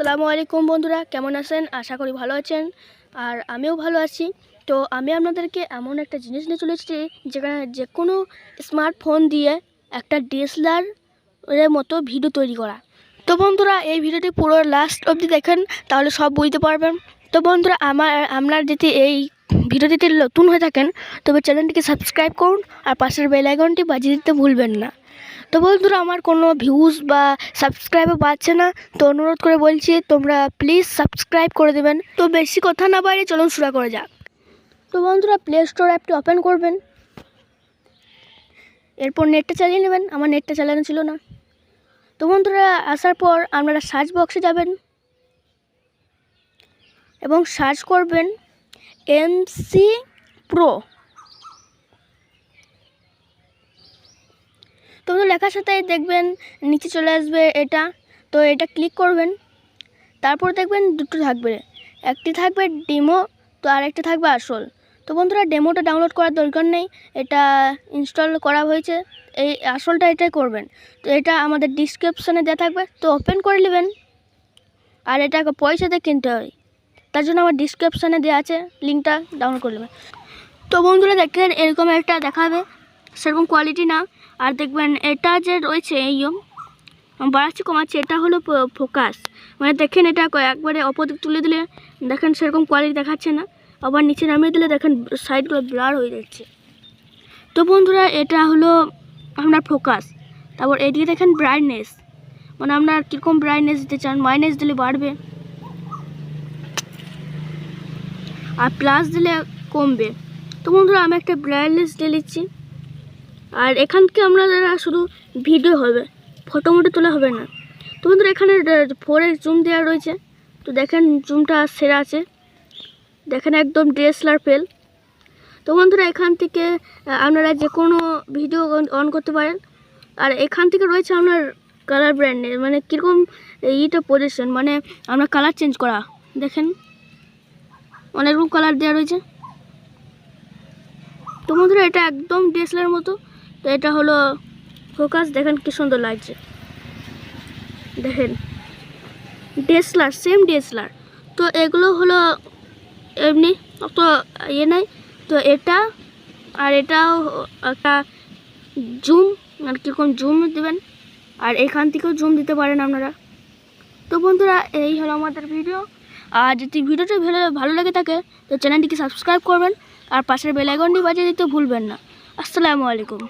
আসসালামু আলাইকুম বন্ধুরা, কেমন আছেন? আশা করি ভালো আছেন। আর আমিও ভালো আছি। তো আমি আপনাদেরকে এমন একটা জিনিস নিয়ে চলে এসেছি, যেখানে যে কোনো স্মার্টফোন দিয়ে একটা ডিএসএলআর এর মতো ভিডিও তৈরি করা। তো বন্ধুরা, এই ভিডিওটি পুরো লাস্ট অবধি দেখেন, তাহলে সব বুঝতে পারবেন। তো বন্ধুরা, আমার আপনার যদি এই ভিডিওটিতে নতুন হয়ে থাকেন, তবে চ্যানেলটিকে সাবস্ক্রাইব করুন আর পাশের বেল আইকনটি বাজিয়ে দিতে ভুলবেন না। তো বন্ধুরা, আমার কোনো ভিউজ বা সাবস্ক্রাইবও পাচ্ছে না, তো অনুরোধ করে বলছি, তোমরা প্লিজ সাবস্ক্রাইব করে দেবেন। তো বেশি কথা না বাইরে চলুন শুরু করা যাক। তো বন্ধুরা প্লে স্টোর অ্যাপটি ওপেন করবেন। এরপর নেটটা চালিয়ে নেবেন। আমার নেটটা চালানো ছিল না। তো বন্ধুরা, আসার পর আপনারা সার্চ বক্সে যাবেন এবং সার্চ করবেন এমসি প্রো তো লেখার সাথে দেখবেন, নিচে চলে আসবে এটা। তো এটা ক্লিক করবেন, তারপর দেখবেন দুটো থাকবে। একটি থাকবে ডেমো তো আরেকটি থাকবে আসল। তো বন্ধুরা ডেমোটা ডাউনলোড করার দরকার নেই, এটা ইনস্টল করা হয়েছে, এই আসলটা এটাই করবেন। তো এটা আমাদের ডিসক্রিপশানে দেওয়া থাকবে, তো ওপেন করে নেবেন। আর এটা পয়সা দিয়ে কিনতে হয়, তার জন্য আমার ডিসক্রিপশানে দেওয়া আছে লিঙ্কটা ডাউনলোড করে নেবেন। তো বন্ধুরা, দেখেন এরকম একটা দেখাবে, সেরকম কোয়ালিটি না। আর দেখবেন এটা যে রয়েছে, এই বাড়াচ্ছি কমাচ্ছে এটা হলো ফোকাস। মানে দেখেন এটা একবারে অপদিক তুলে দিলে দেখেন সেরকম কোয়ালিটি দেখাচ্ছে না, আবার নিচে নামিয়ে দিলে দেখেন সাইডগুলো ব্লার হয়ে যাচ্ছে। তো বন্ধুরা, এটা হলো আপনার ফোকাস। তারপর এদিকে দেখেন ব্রাইটনেস মানে আপনার কীরকম ব্রাইটনেস দিতে চান মাইনাস দিলে বাড়বে। আর প্লাস দিলে কমবে। তো বন্ধুরা, আমি একটা ব্রাইটনেস দিয়ে নিচ্ছি। আর এখান থেকে আপনারা শুধু ভিডিও হবে ফটো মোটো তোলা হবে না। তো বন্ধুরা, এখানে ফোরে জুম দেওয়া রয়েছে। তো দেখেন জুমটা সেরা আছে। দেখেন, একদম ডিএসএলআর ফেল তো বন্ধুরা, এখান থেকে আপনারা যে কোনো ভিডিও অন করতে পারেন। আর এখান থেকে রয়েছে আপনার কালার ব্র্যান্ডের মানে কীরকম ইটা পজিশন মানে আমরা কালার চেঞ্জ করা। দেখেন, অনেক রকম কালার দেওয়া রয়েছে। তো বন্ধুরা, এটা একদম ডিএসএলআর মতো। তো এটা হলো ফোকাস, দেখেন কি সুন্দর লাগছে। দেখেন ডিএসএলআর সেম ডিএসএলআর তো এগুলো হলো এমনি, অত ইয়ে নাই। তো এটা, আর এটাও একটা জুম আর কীরকম জুম দেবেন, আর এখান থেকেও জুম দিতে পারেন আপনারা। তো বন্ধুরা, এই হলো আমাদের ভিডিও। আর যদি ভিডিওটা ভালো ভালো লেগে থাকে, তো চ্যানেলটিকে সাবস্ক্রাইব করবেন, আর পাশের বেল আইকনটি বাজিয়ে দিতে ভুলবেন না। আসসালামু আলাইকুম।